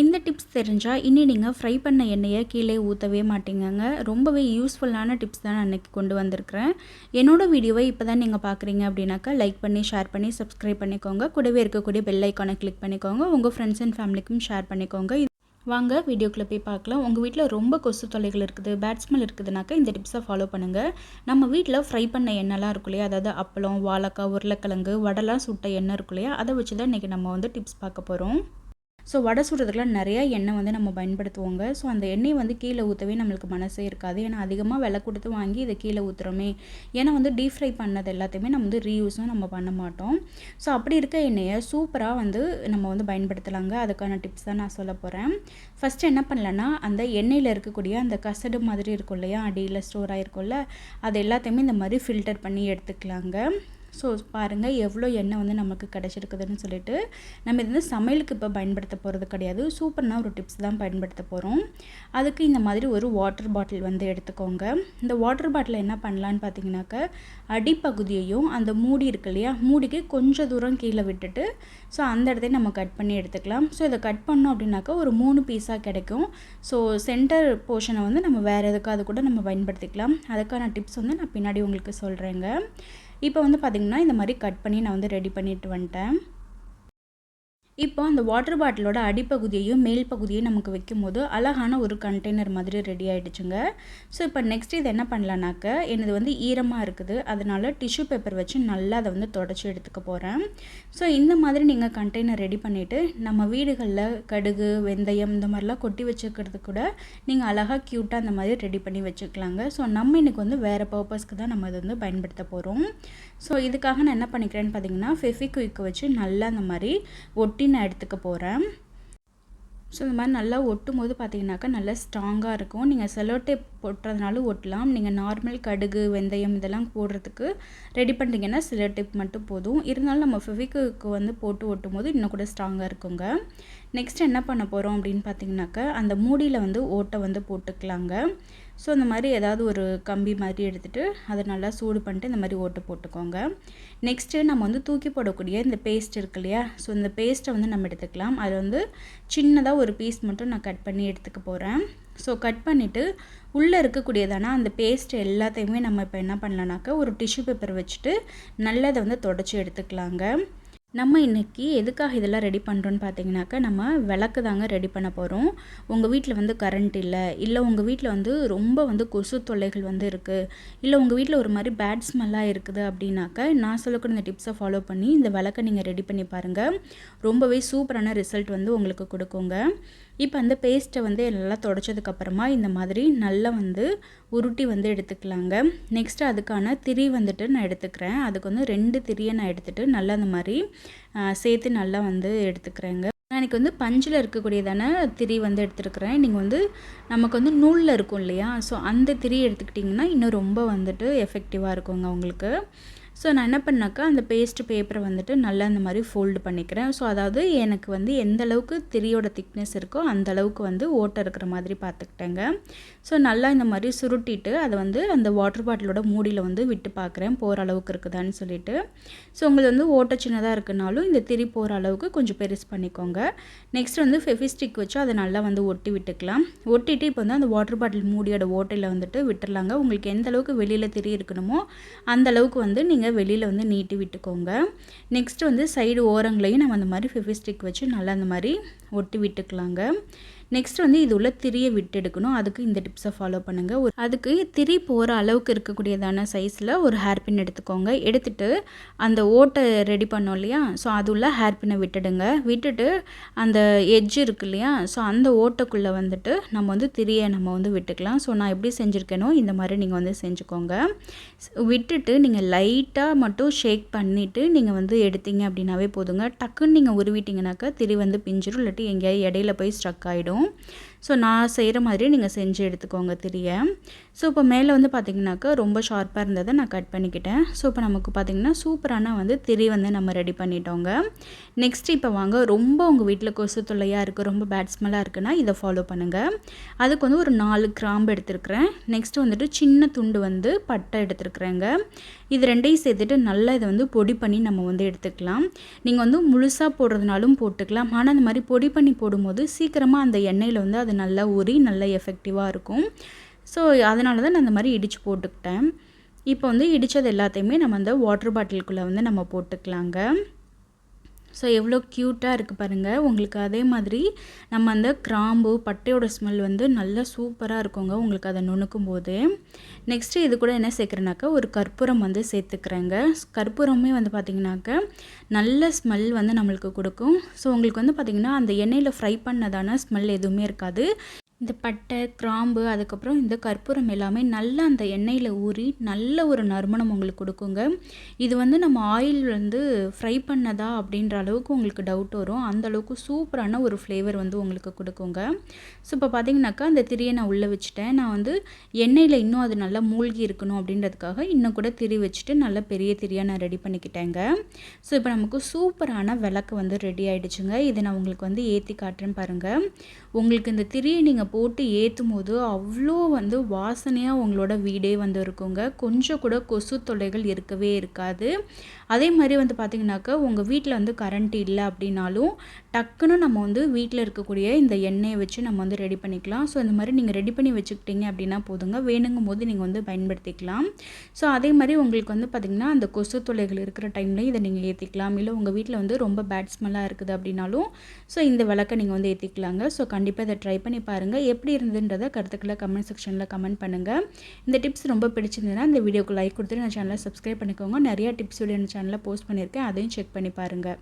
இந்த டிப்ஸ் தெரிஞ்சால் இனி நீங்கள் ஃப்ரை பண்ண எண்ணெயை கீழே ஊற்றவே மாட்டீங்கங்க. ரொம்பவே யூஸ்ஃபுல்லான டிப்ஸ் தான் நான் அன்றைக்கி கொண்டு வந்திருக்கிறேன். என்னோடய வீடியோவை இப்போ தான் நீங்கள் பார்க்குறீங்க அப்படின்னாக்கா லைக் பண்ணி ஷேர் பண்ணி சப்ஸ்கிரைப் பண்ணிக்கோங்க. கூடவே இருக்கக்கூடிய பெல் ஐக்கானை கிளிக் பண்ணிக்கோங்க. உங்கள் ஃப்ரெண்ட்ஸ் அண்ட் ஃபேமிலிக்கும் ஷேர் பண்ணிக்கோங்க. வாங்க வீடியோக்குள்ளே போய் பார்க்கலாம். உங்கள் வீட்டில் ரொம்ப கொசு தொலைகள் இருக்குது பேட் ஸ்மெல் இருக்குதுனாக்கா இந்த டிப்ஸை ஃபாலோ பண்ணுங்கள் நம்ம வீட்டில் ஃப்ரை பண்ண எண்ணெய்லாம் இருக்கும் இல்லையா? அதாவது அப்பளம் வாழைக்காய் உருளைக்கிழங்கு வடலாம் சுட்ட எண்ணெய் இருக்கும் இல்லையா? அதை வச்சு தான் இன்றைக்கி நம்ம வந்து டிப்ஸ் பார்க்க போகிறோம் ஸோ வடை சுடுறதுக்குலாம் நிறையா எண்ணெய் வந்து நம்ம பயன்படுத்துவோங்க. ஸோ அந்த எண்ணெய் வந்து கீழே ஊற்றவே நம்மளுக்கு மனசே இருக்காது. ஏன்னா அதிகமாக விலை கொடுத்து வாங்கி இதை கீழே ஊற்றுறோமே ஏன்னா வந்து டீப் ஃப்ரை பண்ணது எல்லாத்தையுமே நம்ம வந்து ரீயூஸும் நம்ம பண்ண மாட்டோம். ஸோ அப்படி இருக்க எண்ணெயை சூப்பராக வந்து நம்ம வந்து பயன்படுத்தலாங்க. அதுக்கான டிப்ஸ் தான் நான் சொல்ல போகிறேன் ஃபஸ்ட்டு என்ன பண்ணலன்னா அந்த எண்ணெயில் இருக்கக்கூடிய அந்த கசடு மாதிரி இருக்கும் இல்லையா? அடியில் ஸ்டோர் ஆகிருக்கும்ல அது எல்லாத்தையுமே இந்த மாதிரி ஃபில்டர் பண்ணி எடுத்துக்கலாங்க. ஸோ பாருங்கள் எவ்வளோ எண்ணெய் வந்து நமக்கு கிடச்சிருக்குதுன்னு சொல்லிட்டு நம்ம இது வந்து சமையலுக்கு இப்போ பயன்படுத்த போகிறது கிடையாது. சூப்பர்னா ஒரு டிப்ஸ் தான் பயன்படுத்த போகிறோம் அதுக்கு இந்த மாதிரி ஒரு வாட்டர் பாட்டில் வந்து எடுத்துக்கோங்க. இந்த வாட்டர் பாட்டில் என்ன பண்ணலான்னு பார்த்தீங்கன்னாக்க அடிப்பகுதியையும் அந்த மூடி இருக்கு இல்லையா மூடிக்கு கொஞ்சம் தூரம் கீழே விட்டுட்டு ஸோ அந்த இடத்தையும் நம்ம கட் பண்ணி எடுத்துக்கலாம். ஸோ இதை கட் பண்ணோம் அப்படின்னாக்கா ஒரு மூணு பீஸாக கிடைக்கும். ஸோ சென்டர் போர்ஷனை வந்து நம்ம வேறு எதுக்காவது கூட நம்ம பயன்படுத்திக்கலாம். அதுக்கான டிப்ஸ் வந்து நான் பின்னாடி உங்களுக்கு சொல்கிறேங்க இப்போ வந்து பார்த்திங்கன்னா இந்த மாதிரி கட் பண்ணி நான் வந்து ரெடி பண்ணிட்டு வந்துட்டேன். இப்போ அந்த வாட்டர் பாட்டிலோட அடிப்பகுதியையும் மேல் பகுதியையும் நமக்கு வைக்கும்போது அழகான ஒரு கண்டெய்னர் மாதிரி ரெடி ஆகிடுச்சுங்க ஸோ இப்போ நெக்ஸ்ட் இது என்ன பண்ணலானாக்க எனது வந்து ஈரமாக இருக்குது. அதனால் டிஷ்யூ பேப்பர் வச்சு நல்லா அதை வந்து தொடச்சி எடுத்துக்க போகிறேன் ஸோ இந்த மாதிரி நீங்கள் கண்டெய்னர் ரெடி பண்ணிவிட்டு நம்ம வீடுகளில் கடுகு வெந்தயம் இந்த மாதிரிலாம் கொட்டி வச்சுக்கிறது கூட நீங்கள் அழகாக க்யூட்டாக அந்த மாதிரி ரெடி பண்ணி வச்சுக்கலாங்க. ஸோ நம்ம இன்றைக்கி வந்து வேறு பர்பஸ்க்கு தான் நம்ம இதை வந்து பயன்படுத்த போகிறோம் ஸோ இதுக்காக நான் என்ன பண்ணிக்கிறேன்னு பார்த்தீங்கன்னா ஃபெஃபிக்விக்கு வச்சு நல்லா அந்த மாதிரி ஒட்டி ஒட்டி நான் எடுத்துக்க போகிறேன் ஸோ இந்த மாதிரி நல்லா ஒட்டும் போது பார்த்தீங்கன்னாக்கா நல்லா ஸ்ட்ராங்காக இருக்கும். நீங்கள் செலோ டேப் போட்டுறதுனாலும் ஒட்டலாம். நீங்கள் நார்மல் கடுகு வெந்தயம் இதெல்லாம் போடுறதுக்கு ரெடி பண்ணிட்டீங்கன்னா செலோ டேப் மட்டும் போதும். இருந்தாலும் நம்ம ஃபெவிக்கு வந்து போட்டு ஒட்டும் போது இன்னும் கூட ஸ்ட்ராங்காக இருக்குங்க. நெக்ஸ்ட் என்ன பண்ண போகிறோம் அப்படின்னு பார்த்தீங்கன்னாக்கா அந்த மூடியில் வந்து ஓட்டை வந்து போட்டுக்கலாங்க. ஸோ இந்த மாதிரி ஏதாவது ஒரு கம்பி மாதிரி எடுத்துகிட்டு அதை நல்லா சூடு பண்ணிட்டு இந்த மாதிரி ஓட்டு போட்டுக்கோங்க. நெக்ஸ்ட்டு நம்ம வந்து தூக்கி போடக்கூடிய இந்த பேஸ்ட் இருக்கு இல்லையா? ஸோ இந்த பேஸ்ட்டை வந்து நம்ம எடுத்துக்கலாம். அது வந்து சின்னதாக ஒரு பீஸ் மட்டும் நான் கட் பண்ணி எடுத்துக்க போகிறேன் ஸோ கட் பண்ணிவிட்டு உள்ளே இருக்கக்கூடியதானா அந்த பேஸ்ட் எல்லாத்தையுமே நம்ம இப்போ என்ன பண்ணலான்னாக்கா ஒரு டிஷ்யூ பேப்பர் வச்சுட்டு நல்லதை வந்து தொடச்சி எடுத்துக்கலாங்க. நம்ம இன்றைக்கி எதுக்காக இதெல்லாம் ரெடி பண்ணுறோன்னு பார்த்தீங்கன்னாக்கா நம்ம விளக்கு தாங்க ரெடி பண்ண போகிறோம் உங்கள் வீட்டில் வந்து கரண்ட் இல்லை இல்லை உங்கள் வீட்டில் வந்து ரொம்ப வந்து கொசு தொல்லைகள் வந்து இருக்குது இல்லை உங்கள் வீட்டில் ஒரு மாதிரி பேட் ஸ்மெல்லாக இருக்குது அப்படின்னாக்கா நான் சொல்லக்கூடிய இந்த டிப்ஸை ஃபாலோ பண்ணி இந்த விளக்கை நீங்கள் ரெடி பண்ணி பாருங்கள் ரொம்பவே சூப்பரான ரிசல்ட் வந்து உங்களுக்கு கொடுக்குங்க. இப்போ அந்த பேஸ்ட்டை வந்து நல்லா தொடச்சதுக்கப்புறமா இந்த மாதிரி நல்லா வந்து உருட்டி வந்து எடுத்துக்கலாங்க. நெக்ஸ்ட்டு அதுக்கான திரி வந்துட்டு நான் எடுத்துக்கிறேன். அதுக்கு வந்து ரெண்டு திரியை நான் எடுத்துகிட்டு நல்லா அந்த மாதிரி சேர்த்து நல்லா வந்து எடுத்துக்கிறேங்க. நான் இன்றைக்கி வந்து பஞ்சில் இருக்கக்கூடியதான திரி வந்து எடுத்துருக்குறேன். நீங்கள் வந்து நமக்கு வந்து நூலில் இருக்கும் இல்லையா? ஸோ அந்த திரி எடுத்துக்கிட்டிங்கன்னா இன்னும் ரொம்ப வந்துட்டு எஃபெக்டிவாக இருக்குங்க உங்களுக்கு. ஸோ நான் என்ன பண்ணாக்கா அந்த பேஸ்ட் பேப்பரை வந்துட்டு நல்லா இந்த மாதிரி ஃபோல்டு பண்ணிக்கிறேன். ஸோ அதாவது எனக்கு வந்து எந்த அளவுக்கு திரியோட திக்னஸ் இருக்கோ அந்த அளவுக்கு வந்து ஓட்டை இருக்கிற மாதிரி பார்த்துக்கிட்டேங்க. ஸோ நல்லா இந்த மாதிரி சுருட்டிட்டு அதை வந்து அந்த வாட்டர் பாட்டிலோட மூடியில் வந்து விட்டு பார்க்குறேன். போகிற அளவுக்கு இருக்குதான்னு சொல்லிட்டு. ஸோ உங்களுக்கு வந்து ஓட்டை சின்னதாக இருக்குனாலும் இந்த திரி போகிற அளவுக்கு கொஞ்சம் பெருசு பண்ணிக்கோங்க. நெக்ஸ்ட் வந்து ஃபெஃபிஸ்டிக் வச்சு அதை நல்லா வந்து ஒட்டி விட்டுக்கலாம். ஒட்டிட்டு இப்போ வந்து அந்த வாட்டர் பாட்டில் மூடியோட ஓட்டையில் வந்துட்டு விட்டுடலாங்க உங்களுக்கு எந்த அளவுக்கு வெளியில் திரி இருக்கணுமோ அந்த அளவுக்கு வந்து நீங்கள் நீங்கள் வெளியில் வந்து நீட்டி விட்டுக்கோங்க. நெக்ஸ்ட்டு வந்து சைடு ஓரங்களையும் நம்ம அந்த மாதிரி ஃபெஃபிஸ்டிக் வச்சு நல்லா அந்த மாதிரி ஒட்டி விட்டுக்கலாங்க. நெக்ஸ்ட் வந்து இது உள்ள திரியை விட்டு எடுக்கணும் அதுக்கு இந்த டிப்ஸை ஃபாலோ பண்ணுங்கள் ஒரு அதுக்கு திரி போகிற அளவுக்கு இருக்கக்கூடியதான சைஸில் ஒரு ஹேர்பின் எடுத்துக்கோங்க. எடுத்துட்டு அந்த ஓட்டை ரெடி பண்ணோம் இல்லையா? ஸோ அது உள்ள ஹேர் பின்னை விட்டுடுங்க. விட்டுட்டு அந்த எட்ஜ் இருக்கு இல்லையா? ஸோ அந்த ஓட்டைக்குள்ளே வந்துட்டு நம்ம வந்து திரியை நம்ம வந்து விட்டுக்கலாம். ஸோ நான் எப்படி செஞ்சுருக்கேனோ இந்த மாதிரி நீங்கள் வந்து செஞ்சுக்கோங்க. விட்டுட்டு நீங்கள் லைட்டாக மட்டும் ஷேக் பண்ணிவிட்டு நீங்கள் வந்து எடுத்தீங்க அப்படின்னாவே போதுங்க. டக்குன்னு நீங்கள் உருவிட்டிங்கனாக்கா திரி வந்து பிஞ்சிரும். இல்லாட்டி எங்கேயாவது இடையில போய் ஸ்ட்ரக் ஆகிடும் இருக்கும் ஸோ நான் செய்கிற மாதிரி நீங்கள் செஞ்சு எடுத்துக்கோங்க திரியை. ஸோ இப்போ மேலே வந்து பார்த்திங்கனாக்கா ரொம்ப ஷார்ப்பாக இருந்ததை நான் கட் பண்ணிக்கிட்டேன். ஸோ இப்போ நமக்கு பார்த்திங்கன்னா சூப்பரான வந்து திரி வந்து நம்ம ரெடி பண்ணிட்டோங்க. நெக்ஸ்ட் இப்போ வாங்க ரொம்ப உங்கள் வீட்டில் கொசு தொல்லையாக இருக்குது ரொம்ப பேட் ஸ்மெல்லாக இருக்குன்னா இதை ஃபாலோ பண்ணுங்கள் அதுக்கு வந்து ஒரு நாலு கிராம்பு எடுத்துருக்குறேன். நெக்ஸ்ட் வந்துட்டு சின்ன துண்டு வந்து பட்டை எடுத்துருக்குறேங்க. இது ரெண்டையும் சேர்த்துட்டு நல்லா இதை வந்து பொடி பண்ணி நம்ம வந்து எடுத்துக்கலாம். நீங்கள் வந்து முழுசாக போடுறதுனாலும் போட்டுக்கலாம். ஆனால் அந்த மாதிரி பொடி பண்ணி போடும்போது சீக்கிரமாக அந்த எண்ணெயில் வந்து அது நல்லா ஊறி நல்லா எஃபெக்டிவாக இருக்கும். ஸோ அதனால தான் நான் அந்த மாதிரி இடித்து போட்டுக்கிட்டேன். இப்போ வந்து இடித்தது எல்லாத்தையுமே நம்ம அந்த வாட்டர் பாட்டிலுக்குள்ளே வந்து நம்ம போட்டுக்கலாங்க. ஸோ எவ்வளோ க்யூட்டாக இருக்குது பாருங்கள் உங்களுக்கு அதே மாதிரி நம்ம அந்த கிராம்பு பட்டையோட ஸ்மெல் வந்து நல்லா சூப்பராக இருக்குங்க உங்களுக்கு அதை நுணுக்கும் போது நெக்ஸ்ட்டு இது கூட என்ன சேர்க்குறேனாக்கா ஒரு கற்பூரம் வந்து சேர்த்துக்கிறேங்க. கற்பூரமே வந்து பார்த்திங்கனாக்கா நல்ல ஸ்மெல் வந்து நம்மளுக்கு கொடுக்கும். ஸோ உங்களுக்கு வந்து பார்த்திங்கன்னா அந்த எண்ணெயில் ஃப்ரை பண்ணதான ஸ்மெல் எதுவுமே இருக்காது. இந்த பட்டை கிராம்பு அதுக்கப்புறம் இந்த கற்பூரம் எல்லாமே நல்லா அந்த எண்ணெயில் ஊறி நல்ல ஒரு நறுமணம் உங்களுக்கு கொடுக்குங்க. இது வந்து நம்ம ஆயில் வந்து ஃப்ரை பண்ணதா அப்படின்ற அளவுக்கு உங்களுக்கு டவுட் வரும். அந்த அளவுக்கு சூப்பரான ஒரு ஃப்ளேவர் வந்து உங்களுக்கு கொடுக்குங்க. ஸோ இப்போ பார்த்தீங்கன்னாக்கா அந்த திரியை நான் உள்ளே வச்சுட்டேன். நான் வந்து எண்ணெயில் இன்னும் அது நல்லா மூழ்கி இருக்கணும் அப்படின்றதுக்காக இன்னும் கூட திரி வச்சுட்டு நல்ல பெரிய திரியாக நான் ரெடி பண்ணிக்கிட்டேங்க. ஸோ இப்போ நமக்கு சூப்பரான விளக்கு வந்து ரெடி ஆகிடுச்சுங்க இதை நான் உங்களுக்கு வந்து ஏற்றி காட்டுறேன் பாருங்கள் உங்களுக்கு இந்த திரியை நீங்கள் போட்டு ஏற்றும் போது அவ்வளோ வந்து வாசனையாக உங்களோட வீடே வந்து இருக்குங்க. கொஞ்சம் கூட கொசு தொல்லைகள் இருக்கவே இருக்காது. அதே மாதிரி வந்து பார்த்திங்கனாக்கா உங்கள் வீட்டில் வந்து கரண்ட் இல்லை அப்படின்னாலும் டக்குன்னு நம்ம வந்து வீட்டில் இருக்கக்கூடிய இந்த எண்ணெயை வச்சு நம்ம வந்து ரெடி பண்ணிக்கலாம். ஸோ இந்த மாதிரி நீங்கள் ரெடி பண்ணி வச்சுக்கிட்டீங்க அப்படின்னா போதுங்க. வேணுங்கும் போது நீங்கள் வந்து பயன்படுத்திக்கலாம். ஸோ அதே மாதிரி உங்களுக்கு வந்து பார்த்திங்கன்னா அந்த கொசு தொலைகள் இருக்கிற டைமில் இதை நீங்கள் ஏற்றிக்கலாம் இல்லை உங்கள் வீட்டில் வந்து ரொம்ப பேட் ஸ்மெல்லாக இருக்குது அப்படின்னாலும் ஸோ இந்த விளக்கை நீங்கள் வந்து ஏற்றிக்கலாங்க ஸோ கண்டிப்பாக இதை ட்ரை பண்ணி பாருங்கள் எப்படி இருந்ததுன்றதை கருத்துக்களை கமெண்ட் செக்ஷனில் கமெண்ட் பண்ணுங்கள் இந்த டிப்ஸ் ரொம்ப பிடிச்சிருந்ததுன்னா இந்த வீடியோக்கு லைக் கொடுத்துட்டு நான் சேனலை சப்ஸ்கிரைப் பண்ணிக்கோங்க. நிறையா டிப்ஸ் வீடியோ சேனலில் போஸ்ட் பண்ணியிருக்கேன் அதையும் செக் பண்ணி பாருங்கள்